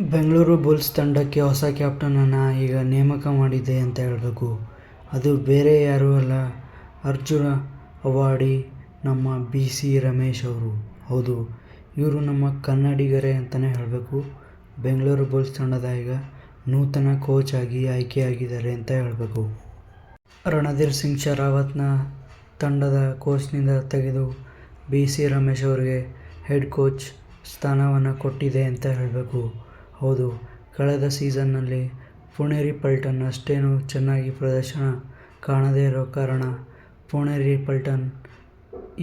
Bengaluru Bulls ತಂಡಕ್ಕೆ ಹೊಸ ಕ್ಯಾಪ್ಟನನ್ನು ಈಗ ನೇಮಕ ಮಾಡಿದೆ ಅಂತ ಹೇಳಬೇಕು. ಅದು ಬೇರೆ ಯಾರೂ ಅಲ್ಲ, ಅರ್ಜುನ ಅವಾರ್ಡಿ ನಮ್ಮ ಬಿ ಸಿ ರಮೇಶ್ ಅವರು. ಹೌದು, ಇವರು ನಮ್ಮ ಕನ್ನಡಿಗರೇ ಅಂತಲೇ ಹೇಳಬೇಕು. ಬೆಂಗಳೂರು ಬುಲ್ಸ್ ತಂಡದ ಈಗ ನೂತನ ಕೋಚ್ ಆಗಿ ಆಯ್ಕೆಯಾಗಿದ್ದಾರೆ ಅಂತ ಹೇಳಬೇಕು. ರಣಧೀರ್ ಸಿಂಗ್ ಶರಾವತ್ನ ತಂಡದ ಕೋಚ್ನಿಂದ ತೆಗೆದು ಬಿ ಸಿ ರಮೇಶ್ ಅವರಿಗೆ ಹೆಡ್ ಕೋಚ್ ಸ್ಥಾನವನ್ನು ಕೊಟ್ಟಿದೆ ಅಂತ ಹೇಳಬೇಕು. ಹೌದು, ಕಳೆದ ಸೀಸನ್ನಲ್ಲಿ ಪುಣೇರಿ ಪಲ್ಟನ್ ಅಷ್ಟೇನು ಚೆನ್ನಾಗಿ ಪ್ರದರ್ಶನ ಕಾಣದೇ ಇರೋ ಕಾರಣ ಪುಣೇರಿ ಪಲ್ಟನ್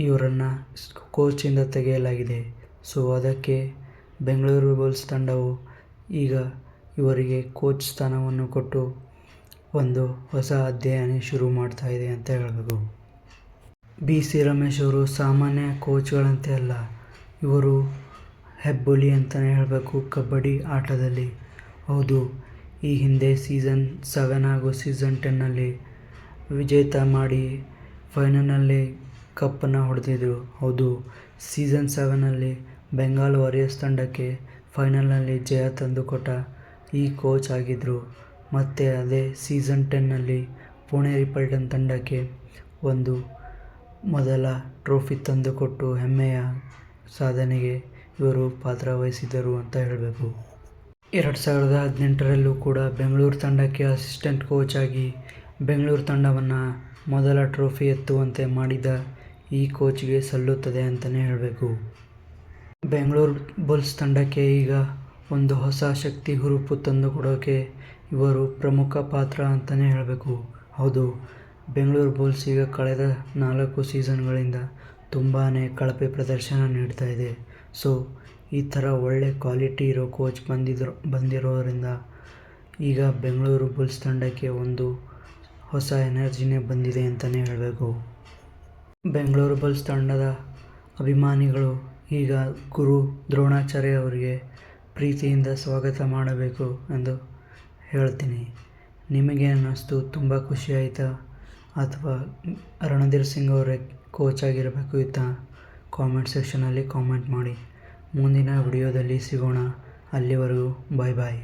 ಇವರನ್ನು ಕೋಚಿಂದ ತೆಗೆಯಲಾಗಿದೆ. ಸೊ ಅದಕ್ಕೆ ಬೆಂಗಳೂರು ಬುಲ್ಸ್ ತಂಡವು ಈಗ ಇವರಿಗೆ ಕೋಚ್ ಸ್ಥಾನವನ್ನು ಕೊಟ್ಟು ಒಂದು ಹೊಸ ಅಧ್ಯಯನ ಶುರು ಮಾಡ್ತಾ ಇದೆ ಅಂತ ಹೇಳಬೇಕು ಬಿ ಸಿ ರಮೇಶ್ ಅವರು ಸಾಮಾನ್ಯ ಕೋಚ್ಗಳಂತೆ ಅಲ್ಲ, ಇವರು ಹೆಬ್ಬುಲಿ ಅಂತಲೇ ಹೇಳಬೇಕು ಕಬಡ್ಡಿ ಆಟದಲ್ಲಿ. ಹೌದು, ಈ ಹಿಂದೆ ಸೀಸನ್ ಸೆವೆನ್ ಹಾಗೂ ಸೀಸನ್ ಟೆನ್ನಲ್ಲಿ ವಿಜೇತ ಮಾಡಿ ಫೈನಲ್ನಲ್ಲಿ ಕಪ್ಪನ್ನು ಹೊಡೆದಿದ್ರು. ಹೌದು, ಸೀಸನ್ ಸೆವೆನಲ್ಲಿ ಬೆಂಗಾಲ್ ವಾರಿಯರ್ಸ್ ತಂಡಕ್ಕೆ ಫೈನಲ್ನಲ್ಲಿ ಜಯ ತಂದುಕೊಟ್ಟ ಈ ಕೋಚ್ ಆಗಿದ್ದರು ಮತ್ತು ಅದೇ ಸೀಸನ್ ಟೆನ್ನಲ್ಲಿ ಪುಣೆ ರಿಪಲ್ಟನ್ ತಂಡಕ್ಕೆ ಒಂದು ಮೊದಲ ಟ್ರೋಫಿ ತಂದುಕೊಟ್ಟು ಹೆಮ್ಮೆಯ ಸಾಧನೆಗೆ ಇವರು ಪಾತ್ರ ವಹಿಸಿದ್ದರು ಅಂತ ಹೇಳಬೇಕು. ಎರಡು ಸಾವಿರದ ಹದಿನೆಂಟರಲ್ಲೂ ಕೂಡ ಬೆಂಗಳೂರು ತಂಡಕ್ಕೆ ಅಸಿಸ್ಟೆಂಟ್ ಕೋಚ್ ಆಗಿ ಬೆಂಗಳೂರು ತಂಡವನ್ನು ಮೊದಲ ಟ್ರೋಫಿ ಎತ್ತುವಂತೆ ಮಾಡಿದ ಈ ಕೋಚ್ಗೆ ಸಲ್ಲುತ್ತದೆ ಅಂತಲೇ ಹೇಳಬೇಕು. ಬೆಂಗಳೂರು ಬುಲ್ಸ್ ತಂಡಕ್ಕೆ ಈಗ ಒಂದು ಹೊಸ ಶಕ್ತಿ ಹುರುಪು ತಂದುಕೊಡೋಕೆ ಇವರು ಪ್ರಮುಖ ಪಾತ್ರ ಅಂತಲೇ ಹೇಳಬೇಕು. ಹೌದು, ಬೆಂಗಳೂರು ಬುಲ್ಸ್ ಈಗ ಕಳೆದ ನಾಲ್ಕು ಸೀಸನ್ಗಳಿಂದ ತುಂಬಾ ಕಳಪೆ ಪ್ರದರ್ಶನ ನೀಡ್ತಾ ಇದೆ. ಸೊ ಈ ಥರ ಒಳ್ಳೆ ಕ್ವಾಲಿಟಿ ಇರೋ ಕೋಚ್ ಬಂದಿದ್ರು, ಬಂದಿರೋದ್ರಿಂದ ಈಗ ಬೆಂಗಳೂರು ಬುಲ್ಸ್ ತಂಡಕ್ಕೆ ಒಂದು ಹೊಸ ಎನರ್ಜಿನೇ ಬಂದಿದೆ ಅಂತಲೇ ಹೇಳಬೇಕು. ಬೆಂಗಳೂರು ಬುಲ್ಸ್ ತಂಡದ ಅಭಿಮಾನಿಗಳು ಈಗ ಗುರು ದ್ರೋಣಾಚಾರ್ಯ ಅವರಿಗೆ ಪ್ರೀತಿಯಿಂದ ಸ್ವಾಗತ ಮಾಡಬೇಕು ಎಂದು ಹೇಳ್ತೀನಿ. ನಿಮಗೆ ಅನ್ನಿಸ್ತು ತುಂಬ ಖುಷಿ ಆಯಿತಾ? ಅಥವಾ ರಣಧೀರ್ ಸಿಂಗ್ ಅವರೇ ಕೋಚ್ ಆಗಿರಬೇಕು ಇತ್ತ? ಕಾಮೆಂಟ್ ಸೆಕ್ಷನಲ್ಲಿ ಕಾಮೆಂಟ್ ಮಾಡಿ. ಮುಂದಿನ ವಿಡಿಯೋದಲ್ಲಿ ಸಿಗೋಣ. ಅಲ್ಲಿವರೆಗೂ ಬಾಯ್ ಬಾಯ್